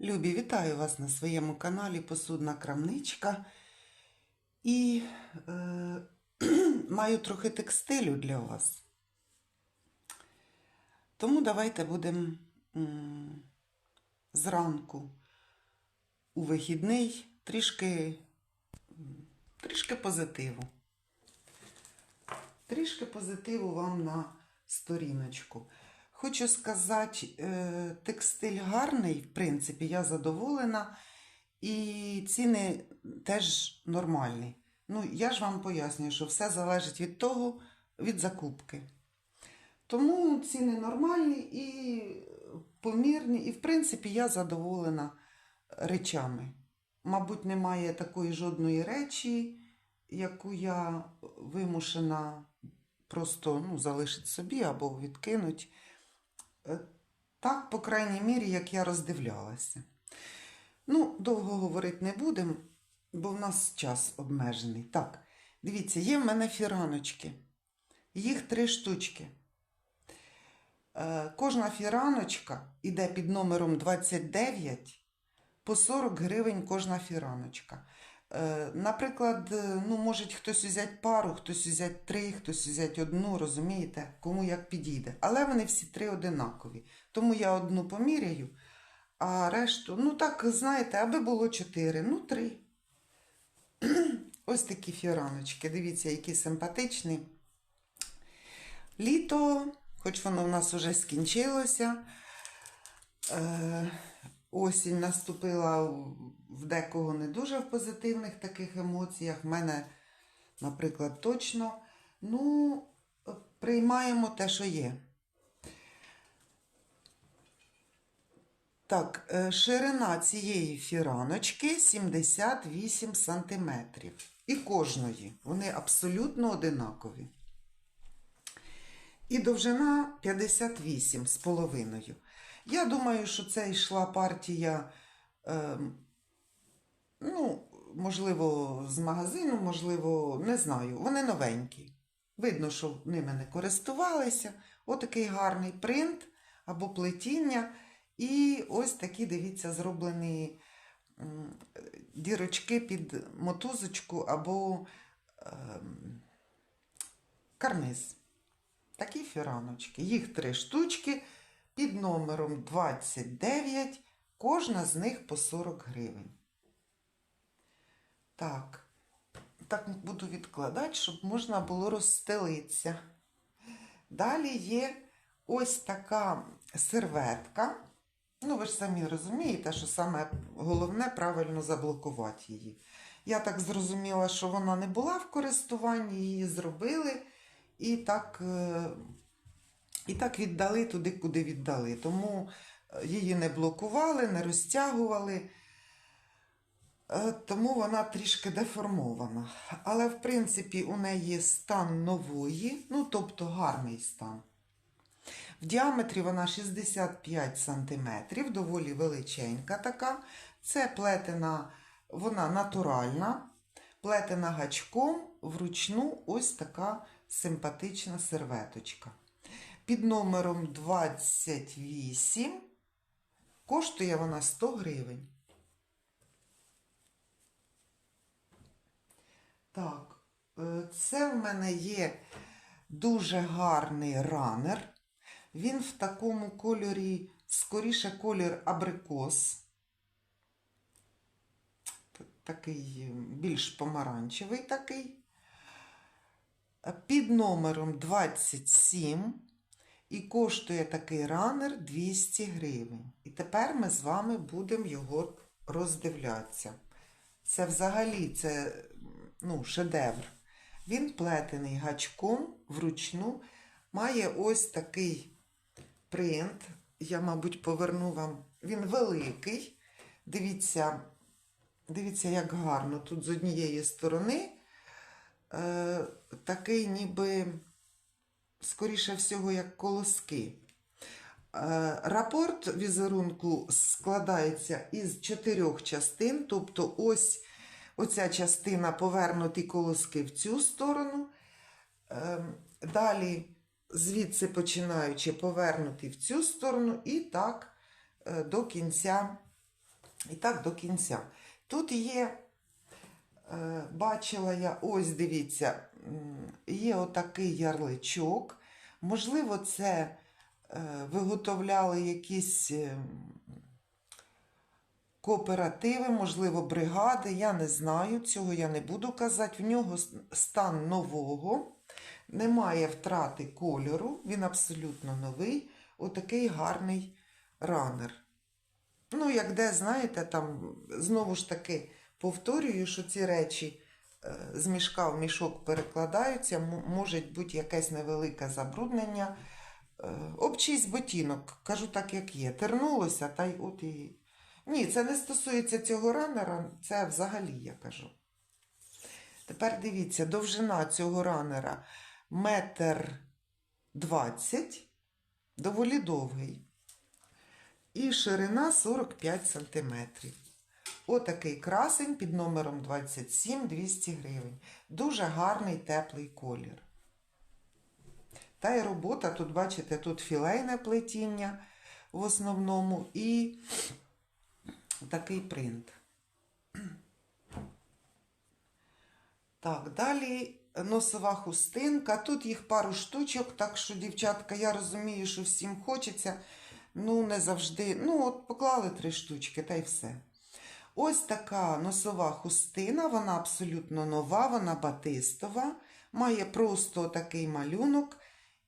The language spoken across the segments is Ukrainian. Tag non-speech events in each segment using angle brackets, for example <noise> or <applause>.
Любі, вітаю вас на своєму каналі Посудна Крамничка. І е, <clears throat> маю трохи текстилю для вас. Тому давайте будемо зранку у вихідний трішки, трішки позитиву. Трішки позитиву вам на сторіночку. Хочу сказати, е, текстиль гарний, в принципі, я задоволена, і ціни теж нормальні. Ну, я ж вам пояснюю, що все залежить від того, від закупки. Тому ціни нормальні і помірні, і в принципі я задоволена речами. Мабуть, немає такої жодної речі, яку я вимушена просто ну, залишити собі або відкинути. Е, Так, по крайній мірі, як я роздивлялася. Ну, довго говорити не будемо, бо в нас час обмежений. Так, дивіться, є в мене фіраночки. Їх три штучки. Е, Кожна фіраночка йде під номером 29 по 40 гривень кожна фіраночка. Е, Наприклад, е, ну, може хтось взяти пару, хтось взяти три, хтось взяти одну, розумієте, кому як підійде. Але вони всі три одинакові. Тому я одну поміряю, а решту, ну так, знаєте, аби було чотири, ну три. Ось такі фіраночки. Дивіться, які симпатичні. Літо, хоч воно в нас вже скінчилося. Е, осінь наступила в- декого не дуже в позитивних таких емоціях. В мене, наприклад, точно. Ну, приймаємо те, що є. Так, е, ширина цієї фіраночки 78 сантиметрів. І кожної. Вони абсолютно одинакові. І довжина 58 з половиною. Я думаю, що це йшла партія, е, ну, можливо, з магазину, можливо, не знаю. Вони новенькі. Видно, що ними не користувалися. Отакий гарний принт або плетіння. І ось такі, дивіться, зроблені дірочки під мотузочку або ем, карниз. Такі фіраночки. Їх три штучки під номером 29. Кожна з них по 40 гривень. Так. Так буду відкладати, щоб можна було розстелитися. Далі є ось така серветка. Ну, ви ж самі розумієте, що саме головне правильно заблокувати її. Я так зрозуміла, що вона не була в користуванні, її зробили і так, е, і так віддали туди, куди віддали. Тому е, її не блокували, не розтягували. Е, Тому вона трішки деформована. Але, в принципі, у неї стан нової, ну, тобто гарний стан. В діаметрі вона 65 см, доволі величенька така. Це плетена, вона натуральна, плетена гачком вручну ось така симпатична серветочка. Під номером 28 коштує вона 100 гривень. Так, е, це в мене є дуже гарний ранер. Він в такому кольорі, скоріше колір абрикос. Такий е, більш помаранчевий такий. Е, Під номером 27. І коштує такий ранер 200 гривень. І тепер ми з вами будемо його роздивлятися. Це взагалі це, ну, шедевр. Він плетений гачком вручну, має ось такий принт. Я, мабуть, поверну вам. Він великий. Дивіться, дивіться, як гарно. Тут з однієї сторони е, такий ніби, скоріше всього, як колоски. Е, Рапорт візерунку складається із чотирьох частин, тобто ось оця частина повернуті колоски в цю сторону. Ем, Далі, звідси починаючи повернути в цю сторону, і так е, до кінця І так до кінця. Тут є, е, бачила я, ось дивіться, є отакий ярличок. Можливо, це е, виготовляли якісь е, кооперативи, можливо, бригади. Я не знаю, цього я не буду казати. В нього стан нового, немає втрати кольору, він абсолютно новий. Отакий гарний ранер. Ну, як де, знаєте, там знову ж таки повторюю, що ці речі з мішка в мішок перекладаються, може бути якесь невелике забруднення. Е, Обчись ботинок, кажу так, як є. Тернулося, та й от і. Ні, це не стосується цього ранера, це взагалі я кажу. Тепер дивіться, довжина цього ранера метр двадцять, доволі довгий. І ширина 45 см. Отакий красень під номером 27 200 гривень. Дуже гарний теплий колір. Та й робота, тут, бачите, тут філейне плетіння в основному і такий принт. Так, далі носова хустинка. Тут їх пару штучок, так що, дівчатка, я розумію, що всім хочеться. Ну, не завжди. Ну, от поклали три штучки, та й все. Ось така носова хустина, вона абсолютно нова, вона батистова, має просто такий малюнок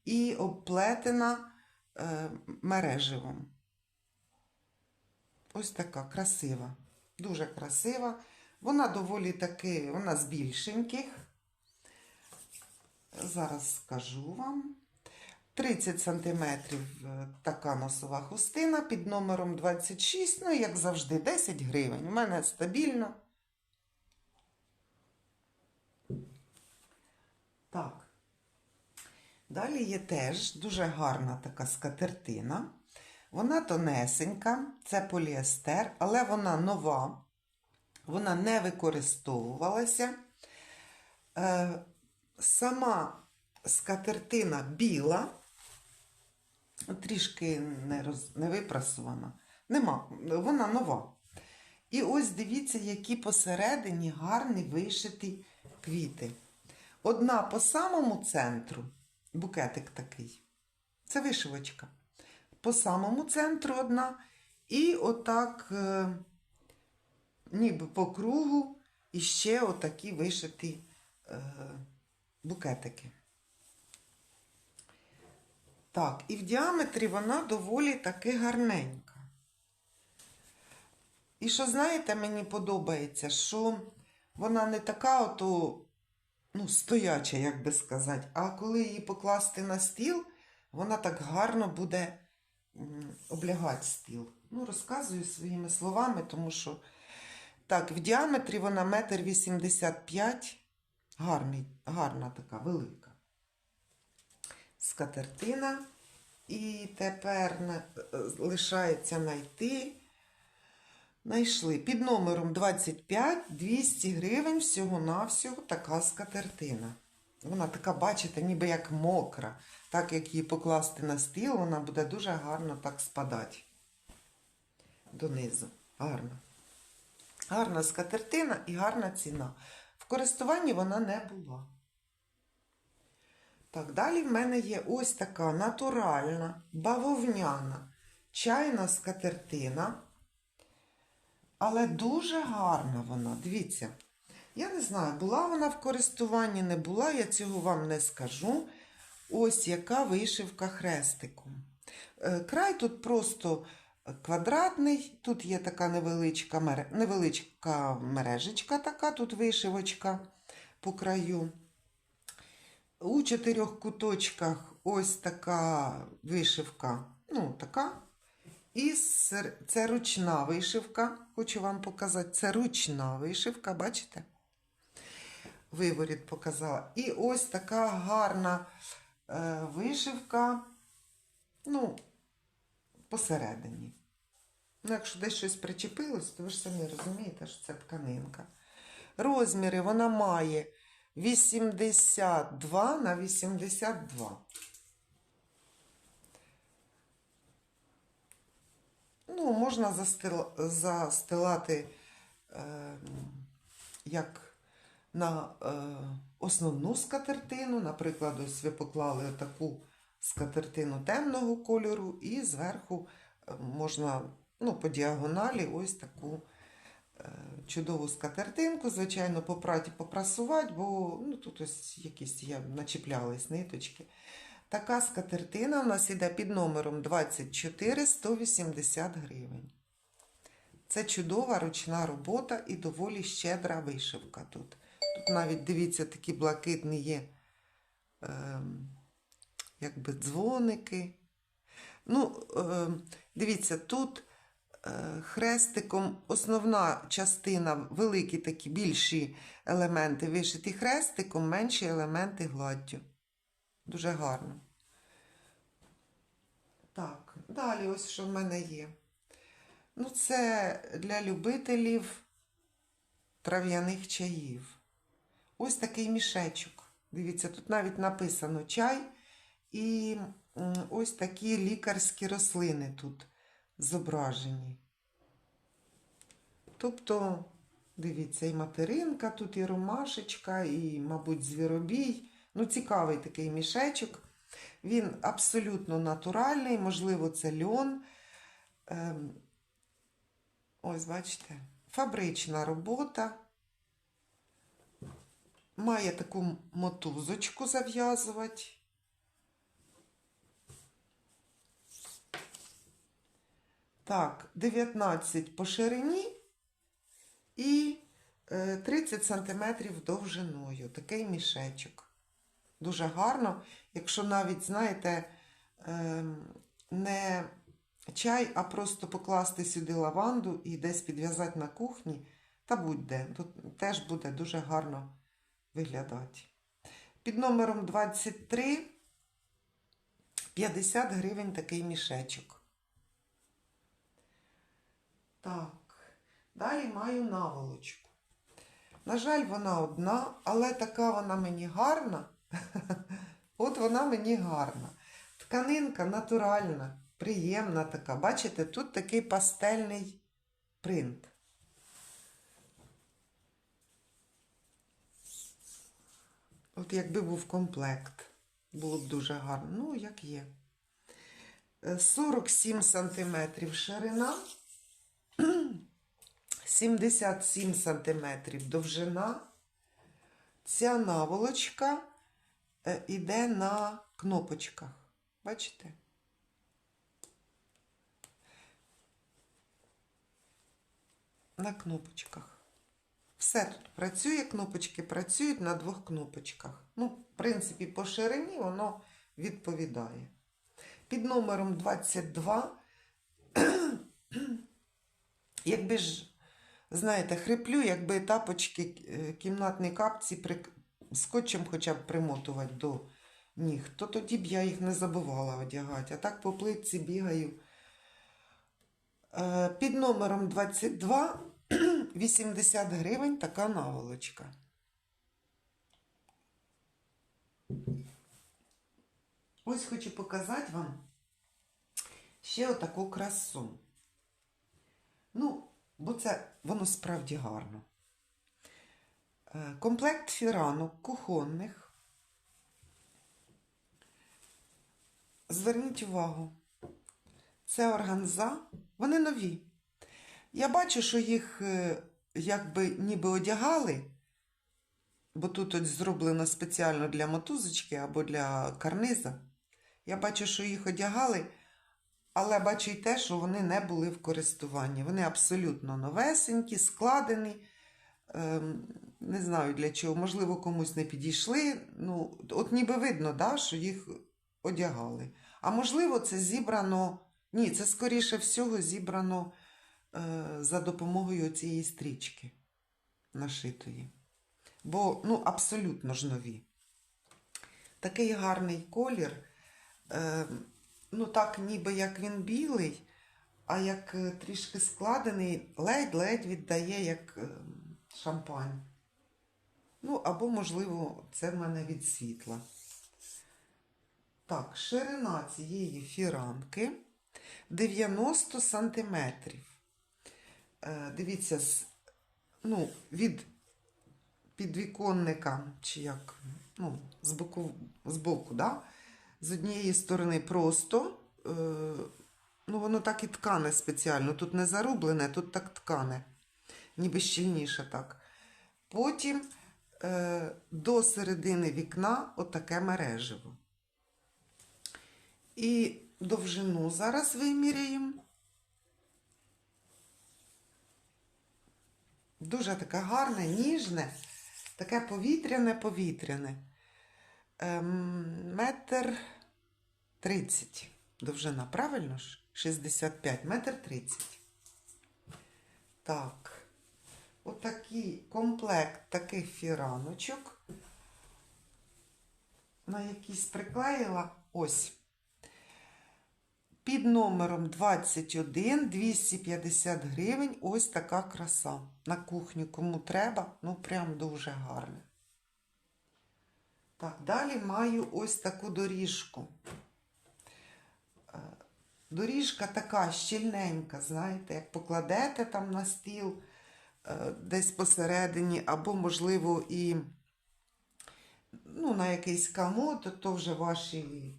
і обплетена е, мереживом. Ось така красива, дуже красива. Вона доволі таки, вона з більшеньких. Зараз скажу вам. 30 см така носова хустина під номером 26, ну, як завжди, 10 гривень. У мене стабільно. Так. Далі є теж дуже гарна така скатертина. Вона тонесенька, це поліестер, але вона нова, вона не використовувалася. Е, сама скатертина біла, трішки не, роз, не випрасована. Нема, вона нова. І ось дивіться, які посередині гарні вишиті квіти. Одна по самому центру, букетик такий. Це вишивочка. По самому центру одна. І отак, е, ніби по кругу, і ще отакі вишиті е, букетики. Так, і в діаметрі вона доволі таки гарненька. І що, знаєте, мені подобається, що вона не така ото, ну, стояча, як би сказати, а коли її покласти на стіл, вона так гарно буде облягати стіл. Ну, розказую своїми словами, тому що так, в діаметрі вона метр вісімдесят п'ять, гарна така, велика скатертина. І тепер е, лишається знайти. Найшли під номером 25 200 гривень всього-навсього така скатертина. Вона така, бачите, ніби як мокра. Так як її покласти на стіл, вона буде дуже гарно так спадати донизу. Гарно. Гарна скатертина і гарна ціна. В користуванні вона не була. Так, далі в мене є ось така натуральна, бавовняна чайна скатертина. Але дуже гарна вона. Дивіться. Я не знаю, була вона в користуванні, не була, я цього вам не скажу. Ось яка вишивка хрестиком. Е, Край тут просто квадратний, тут є така невеличка, мережечка, така тут вишивочка по краю. У чотирьох куточках ось така вишивка, ну, така. І це ручна вишивка. Хочу вам показати. Це ручна вишивка, бачите? Виворіт показала. І ось така гарна е, вишивка, ну, посередині. Ну, якщо десь щось причепилось, то ви ж самі розумієте, що це тканинка. Розміри вона має 82 на 82. Ну, можна застил, застилати е, як на е, основну скатертину. Наприклад, ось ви поклали таку скатертину темного кольору, і зверху е, можна ну, по діагоналі ось таку чудову скатертинку. Звичайно, попрати попрасувати, бо ну, тут ось якісь є, начіплялись ниточки. Така скатертина у нас іде під номером 24 180 гривень. Це чудова ручна робота і доволі щедра вишивка тут. Тут навіть, дивіться, такі блакитні є ем, якби дзвоники. Ну, ем, дивіться, тут е, хрестиком основна частина, великі такі більші елементи вишиті хрестиком, менші елементи гладдю. Дуже гарно. Так, далі ось що в мене є. Ну, це для любителів трав'яних чаїв. Ось такий мішечок. Дивіться, тут навіть написано чай і ось такі лікарські рослини тут зображені. Тобто, дивіться, і материнка, тут і ромашечка, і, мабуть, звіробій. Ну, цікавий такий мішечок. Він абсолютно натуральний, можливо, це льон. Ем, ось, бачите, фабрична робота. Має таку мотузочку зав'язувати. Так, 19 по ширині і е, 30 см довжиною. Такий мішечок. Дуже гарно. Якщо навіть, знаєте, ем, не чай, а просто покласти сюди лаванду і десь підв'язати на кухні, та будь-де. Тут теж буде дуже гарно виглядати. Під номером 23 50 гривень такий мішечок. Так, далі маю наволочку. На жаль, вона одна, але така вона мені гарна. <laughs> От вона мені гарна. Тканинка натуральна, приємна така. Бачите, тут такий пастельний принт. От якби був комплект, було б дуже гарно. Ну, як є. Е, 47 сантиметрів ширина, <clears throat> 77 сантиметрів довжина. Ця наволочка е, іде на кнопочках. Бачите? На кнопочках. Все тут працює, кнопочки працюють на двох кнопочках. Ну, в принципі, по ширині воно відповідає. Під номером 22, якби ж, знаєте, хриплю, якби тапочки, е, кімнатні капці при... скотчем хоча б примотувати до ніг, то тоді б я їх не забувала одягати. А так по плитці бігаю. Е, Під номером 22 80 <clears throat> гривень така наволочка. Ось хочу показати вам ще отаку красу. Ну, бо це воно справді гарно. Е, Комплект фіранок кухонних. Зверніть увагу, це органза, вони нові. Я бачу, що їх е, якби ніби одягали, бо тут от зроблено спеціально для мотузочки або для карниза. Я бачу, що їх одягали, але бачу й те, що вони не були в користуванні. Вони абсолютно новесенькі, складені. Ем, не знаю для чого, можливо, комусь не підійшли. Ну, от ніби видно, да, що їх одягали. А можливо, це зібрано. Ні, це скоріше всього зібрано е, за допомогою цієї стрічки нашитої. Бо, ну, абсолютно ж нові. Такий гарний колір. Е, ну, так, ніби як він білий, а як е, трішки складений, ледь-ледь віддає як е, шампань. Ну, або, можливо, це в мене від світла. Так, ширина цієї фіранки 90 сантиметрів. Е, Дивіться, ну, від підвіконника, чи як, ну, з боку, з боку, да? З однієї сторони просто, е, ну, воно так і ткане спеціально. Тут не зарублене, тут так ткане, ніби щільніше так. Потім е, до середини вікна отаке мережево. І довжину зараз виміряємо. Дуже таке гарне, ніжне, таке повітряне, повітряне. Ем, метр тридцять довжина, правильно ж? 65, метр тридцять. Так. Отакий комплект таких фіраночок. На якісь приклеїла ось. Під номером 21 250 гривень. Ось така краса. На кухню кому треба, ну прям дуже гарне. Так, далі маю ось таку доріжку. Е, Доріжка така щільненька, знаєте, як покладете там на стіл е, десь посередині, або, можливо, і ну, на якийсь комод, то, то вже ваші,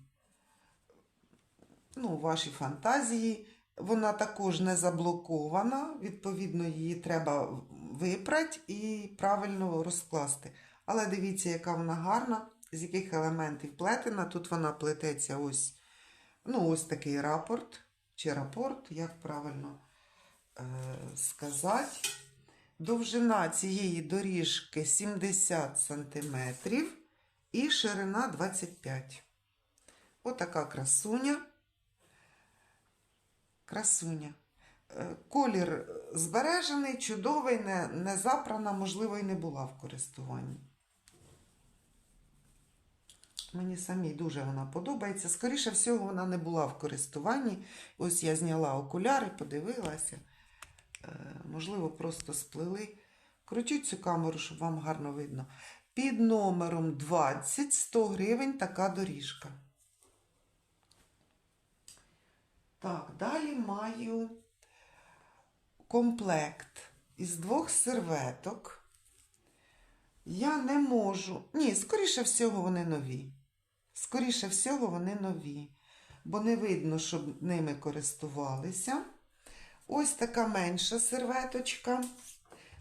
ну, ваші фантазії. Вона також не заблокована, відповідно, її треба випрати і правильно розкласти. Але дивіться, яка вона гарна, з яких елементів плетена. Тут вона плететься ось, ну, ось такий рапорт, чи рапорт, як правильно е, сказати. Довжина цієї доріжки 70 см і ширина 25 Отака красуня. Красуня. Е, Колір збережений, чудовий, не, не запрана, можливо, і не була в користуванні. Мені самій дуже вона подобається. Скоріше всього, вона не була в користуванні. Ось я зняла окуляри, подивилася. Е, Можливо, просто сплели. Крутіть цю камеру, щоб вам гарно видно. Під номером 20 100 гривень така доріжка. Так, далі маю комплект із двох серветок. Я не можу. Ні, скоріше всього, вони нові. Скоріше всього, вони нові, бо не видно, щоб ними користувалися. Ось така менша серветочка.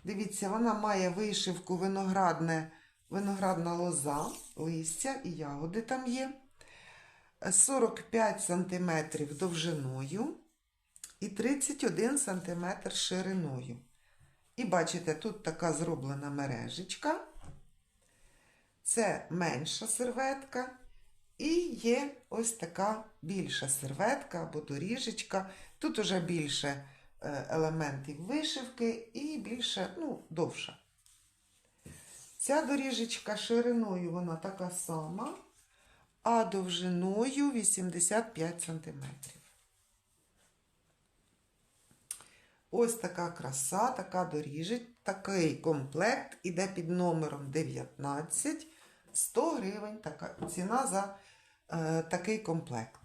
Дивіться, вона має вишивку виноградне, виноградна лоза, листя і ягоди там є. 45 см довжиною і 31 см шириною. І бачите, тут така зроблена мережечка. Це менша серветка. І є ось така більша серветка або доріжечка. Тут уже більше е, елементів вишивки і більше, ну, довша. Ця доріжечка шириною вона така сама, а довжиною 85 см. Ось така краса, така доріжечка, такий комплект іде під номером 19. 100 гривень така ціна за такий комплект.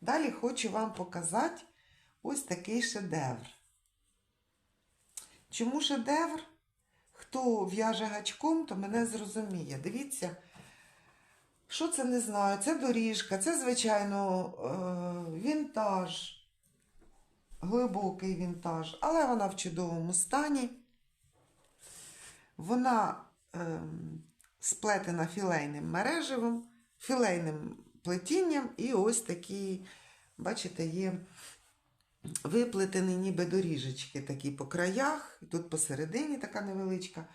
Далі хочу вам показати ось такий шедевр. Чому шедевр? Хто в'яже гачком, то мене зрозуміє. Дивіться, що це не знаю. Це доріжка, це, звичайно, е, вінтаж, глибокий вінтаж, але вона в чудовому стані. Вона ем, сплетена філейним мережевим, філейним плетінням, і ось такі, бачите, є виплетені ніби доріжечки такі по краях, і тут посередині така невеличка.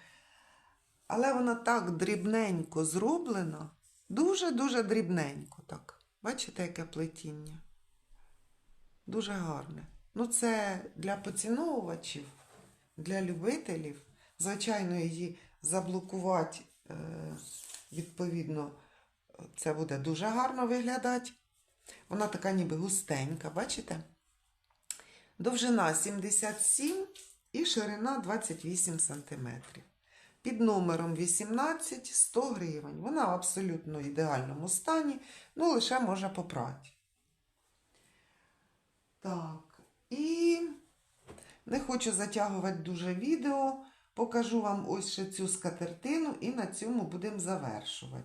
Але вона так дрібненько зроблена, дуже-дуже дрібненько так. Бачите, яке плетіння? Дуже гарне. Ну, це для поціновувачів, для любителів. Звичайно, її заблокувати, відповідно, це буде дуже гарно виглядати. Вона така ніби густенька, бачите? Довжина 77 і ширина 28 см. Під номером 18 100 гривень. Вона в абсолютно ідеальному стані, ну лише може попрати. Так, і не хочу затягувати дуже відео. Покажу вам ось ще цю скатертину і на цьому будемо завершувати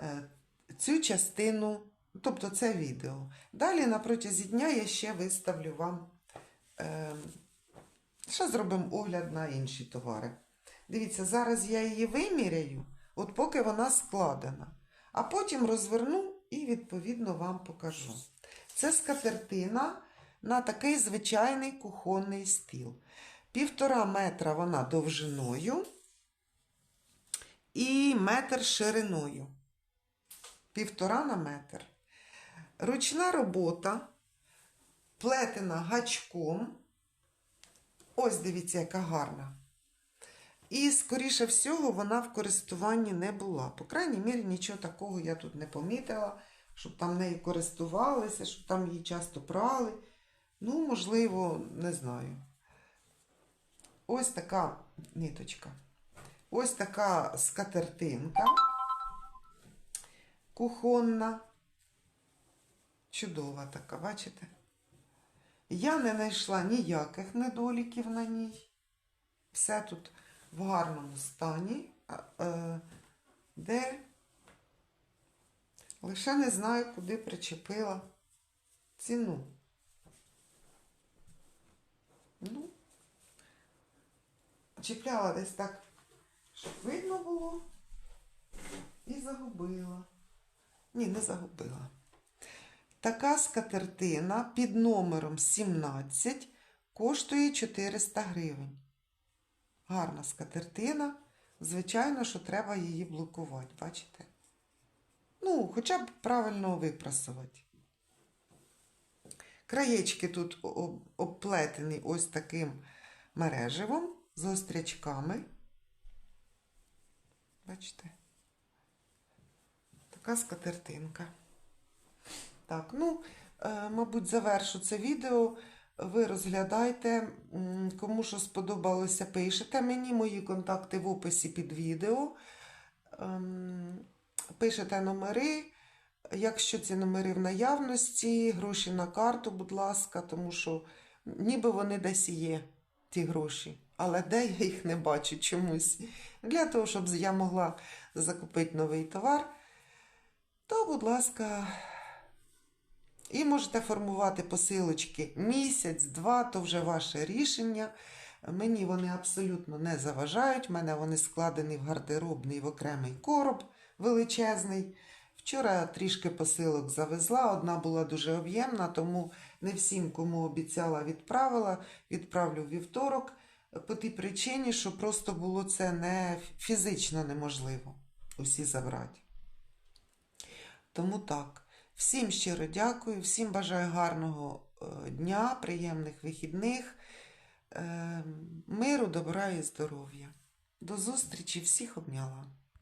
е, цю частину, тобто це відео. Далі на протязі дня я ще виставлю вам, е, ще зробимо огляд на інші товари. Дивіться, зараз я її виміряю, от поки вона складена, а потім розверну і відповідно вам покажу. Це скатертина на такий звичайний кухонний стіл. Півтора метра вона довжиною і метр шириною. Півтора на метр. Ручна робота, плетена гачком. Ось дивіться, яка гарна. І, скоріше всього, вона в користуванні не була. По крайній мірі, нічого такого я тут не помітила, щоб там нею користувалися, щоб там її часто прали. Ну, можливо, не знаю. Ось така ниточка. Ось така скатертинка кухонна. Чудова така, бачите? Я не знайшла ніяких недоліків на ній. Все тут в гарному стані, е, де лише не знаю, куди причепила ціну. Ну, чіпляла десь так, щоб видно було, і загубила. Ні, не загубила. Така скатертина під номером 17 коштує 400 гривень. Гарна скатертина. Звичайно, що треба її блокувати, бачите? Ну, хоча б правильно випрасувати. Краєчки тут об- обплетені ось таким мереживом з острячками. Бачите? Така скатертинка. Так, ну, е, мабуть, завершу це відео. Ви розглядайте, кому що сподобалося, пишете мені. Мої контакти в описі під відео. Ем, Пишете номери. Якщо ці номери в наявності, гроші на карту, будь ласка, тому що ніби вони десь є, ті гроші. Але де я їх не бачу чомусь. Для того, щоб я могла закупити новий товар, то, будь ласка, і можете формувати посилочки місяць, два, то вже ваше рішення. Мені вони абсолютно не заважають. У мене вони складені в гардеробний в окремий короб величезний. Вчора трішки посилок завезла, одна була дуже об'ємна, тому не всім, кому обіцяла, відправила. Відправлю вівторок по тій причині, що просто було це не фізично неможливо усі забрати. Тому так. Всім щиро дякую, всім бажаю гарного е, дня, приємних вихідних, е, миру, добра і здоров'я. До зустрічі, всіх обняла.